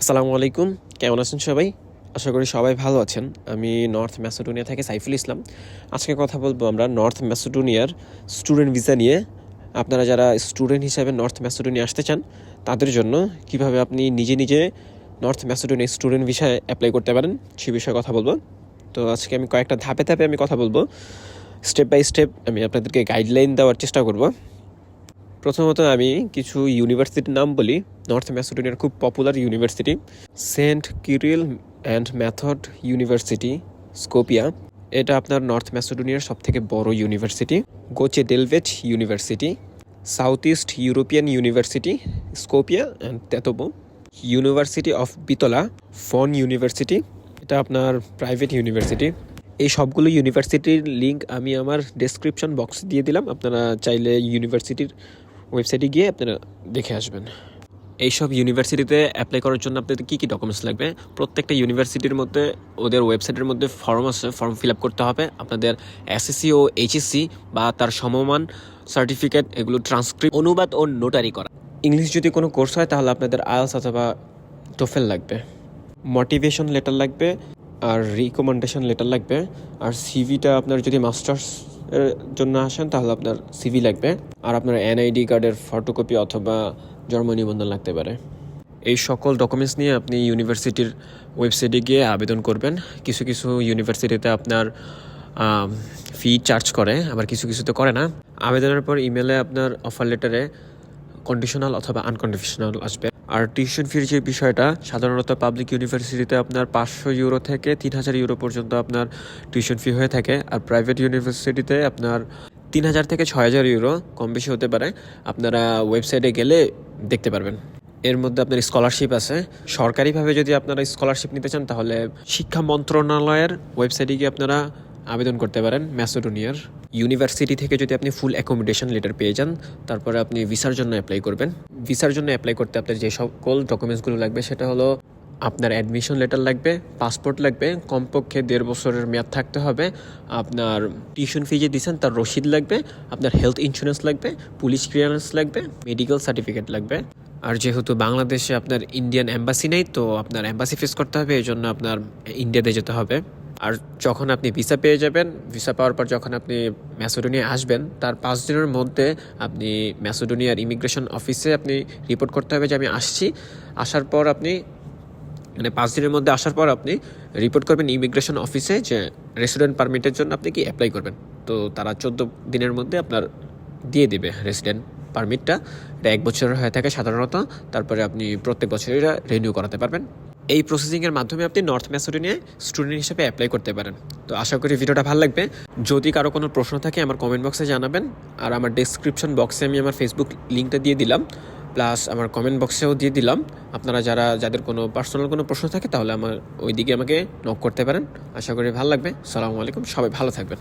আসসালামু আলাইকুম। কেমন আছেন সবাই? আশা করি সবাই ভালো আছেন। আমি নর্থ ম্যাসেডোনিয়া থেকে সাইফুল ইসলাম। আজকে কথা বলব আমরা নর্থ ম্যাসেডোনিয়ার স্টুডেন্ট ভিসা নিয়ে। আপনারা যারা স্টুডেন্ট হিসাবে নর্থ ম্যাসেডোনিয়া আসতে চান, তাদের জন্য কীভাবে আপনি নিজে নিজে নর্থ ম্যাসেডোনিয়া স্টুডেন্ট ভিসায় অ্যাপ্লাই করতে পারেন, সে বিষয়ে কথা বলব। তো আজকে আমি কয়েকটা ধাপে ধাপে আমি কথা বলব। স্টেপ বাই স্টেপ আমি আপনাদেরকে গাইডলাইন দেওয়ার চেষ্টা করব। প্রথমত আমি কিছু ইউনিভার্সিটির নাম বলি। নর্থ ম্যাসেডোনিয়ার খুব popular university saint Cyril and Methodius university Skopje এটা আপনার নর্থ ম্যাসেডোনিয়ার সবথেকে বড় university Goce Delchev university south east European university Skopje and Tetovo university of Bitola FON university এটা আপনার প্রাইভেট ইউনিভার্সিটি এই সবগুলো ইউনিভার্সিটির লিঙ্ক আমি আমার ডেসক্রিপশন বক্স দিয়ে দিলাম। আপনারা চাইলে ইউনিভার্সিটির ওয়েবসাইটে গিয়ে আপনারা দেখে আসবেন। এইসব ইউনিভার্সিটিতে অ্যাপ্লাই করার জন্য আপনাদের কী কী ডকুমেন্টস লাগবে? প্রত্যেকটা ইউনিভার্সিটির মধ্যে, ওদের ওয়েবসাইটের মধ্যে ফর্ম আছে ফর্ম ফিল আপ করতে হবে। আপনাদের এসএসসি ও এইচএসসি বা তার সমমান সার্টিফিকেট এগুলো ট্রান্সক্রিপ্ট অনুবাদ ও নোটারি করা। ইংলিশ যদি কোনো কোর্স হয়, তাহলে আপনাদের আয়ালস অথবা টোফেল লাগবে। মোটিভেশন লেটার লাগবে, আর রিকমেন্ডেশন লেটার লাগবে। আর সিভিটা আপনার যদি মাস্টার্স জন্য আসেন, তাহলে আপনার সিভি লাগবে। আর আপনার এনআইডি কার্ডের ফটোকপি অথবা জন্ম নিবন্ধন লাগতে পারে। এই সকল ডকুমেন্টস নিয়ে আপনি ইউনিভার্সিটির ওয়েবসাইটে গিয়ে আবেদন করবেন। কিছু কিছু ইউনিভার্সিটিতে আপনার ফি চার্জ করে, আবার কিছু কিছুতে করে না। আবেদনের পর ইমেলে আপনার অফার লেটারে কন্ডিশনাল অথবা আনকন্ডিশনাল আসবে। আর টিউশন ফির যে বিষয়টা, সাধারণত পাবলিক ইউনিভার্সিটিতে আপনার পাঁচশো ইউরো থেকে তিন হাজার ইউরো পর্যন্ত আপনার টিউশন ফি হয়ে থাকে। আর প্রাইভেট ইউনিভার্সিটিতে আপনার তিন হাজার থেকে ছয় হাজার ইউরো কম বেশি হতে পারে। আপনারা ওয়েবসাইটে গেলে দেখতে পারবেন। এর মধ্যে আপনার স্কলারশিপ আছে। সরকারিভাবে যদি আপনারা স্কলারশিপ নিতে চান, তাহলে শিক্ষা মন্ত্রণালয়ের ওয়েবসাইটে গিয়ে আপনারা আবেদন করতে পারেন ম্যাসোডোনিয়ার ইউনিভার্সিটি থেকে যদি আপনি ফুল অ্যাকোমোডেশন লেটার পেয়ে যান, তারপরে আপনি ভিসার জন্য অ্যাপ্লাই করবেন। ভিসার জন্য অ্যাপ্লাই করতে আপনার যে সকল ডকুমেন্টসগুলো লাগবে, সেটা হলো আপনার অ্যাডমিশন লেটার লাগবে পাসপোর্ট লাগবে, কমপক্ষে দেড় বছরের মেয়াদ থাকতে হবে, আপনার টিউশন ফি যে দিচ্ছেন, তার রসিদ লাগবে, আপনার হেলথ ইন্স্যুরেন্স লাগবে পুলিশ ক্লিয়ারেন্স লাগবে মেডিকেল সার্টিফিকেট লাগবে। আর যেহেতু বাংলাদেশে আপনার ইন্ডিয়ান অ্যাম্বাসি নেই, তো আপনার অ্যাম্বাসি ফেস করতে হবে এই জন্য আপনার ইন্ডিয়াতে যেতে হবে। আর যখন আপনি ভিসা পেয়ে যাবেন ভিসা পাওয়ার পর যখন আপনি ম্যাসোডোনিয়া আসবেন, তার পাঁচ দিনের মধ্যে আপনি ম্যাসোডোনিয়ার ইমিগ্রেশন অফিসে আপনি রিপোর্ট করতে হবে যে আমি আসছি। আসার পর আপনি মানে পাঁচ দিনের মধ্যে আসার পর আপনি রিপোর্ট করবেন ইমিগ্রেশন অফিসে যে রেসিডেন্ট পারমিটের জন্য আপনি কি অ্যাপ্লাই করবেন। তো তারা চোদ্দ দিনের মধ্যে আপনার দিয়ে দেবে রেসিডেন্ট পারমিটটা এটা এক বছরের হয়ে থাকে সাধারণত। তারপরে আপনি প্রত্যেক বছর এটা রিনিউ করাতে পারবেন। এই প্রসেসিংয়ের মাধ্যমে আপনি নর্থ ম্যাসোডোনিয়ায় স্টুডেন্ট হিসেবে অ্যাপ্লাই করতে পারেন। তো আশা করি ভিডিওটা ভালো লাগবে। যদি কারও কোনো প্রশ্ন থাকে, আমার কমেন্ট বক্সে জানাবেন। আর আমার ডেসক্রিপশন বক্সে আমি আমার ফেসবুক লিঙ্কটা দিয়ে দিলাম। প্লাস আমার কমেন্ট বক্সেও দিয়ে দিলাম। আপনারা যারা, যাদের কোনো পার্সোনাল কোনো প্রশ্ন থাকে, তাহলে আমার ওই দিকে আমাকে নক করতে পারেন। আশা করি ভালো লাগবে। সালামু আলাইকুম সবাই ভালো থাকবেন।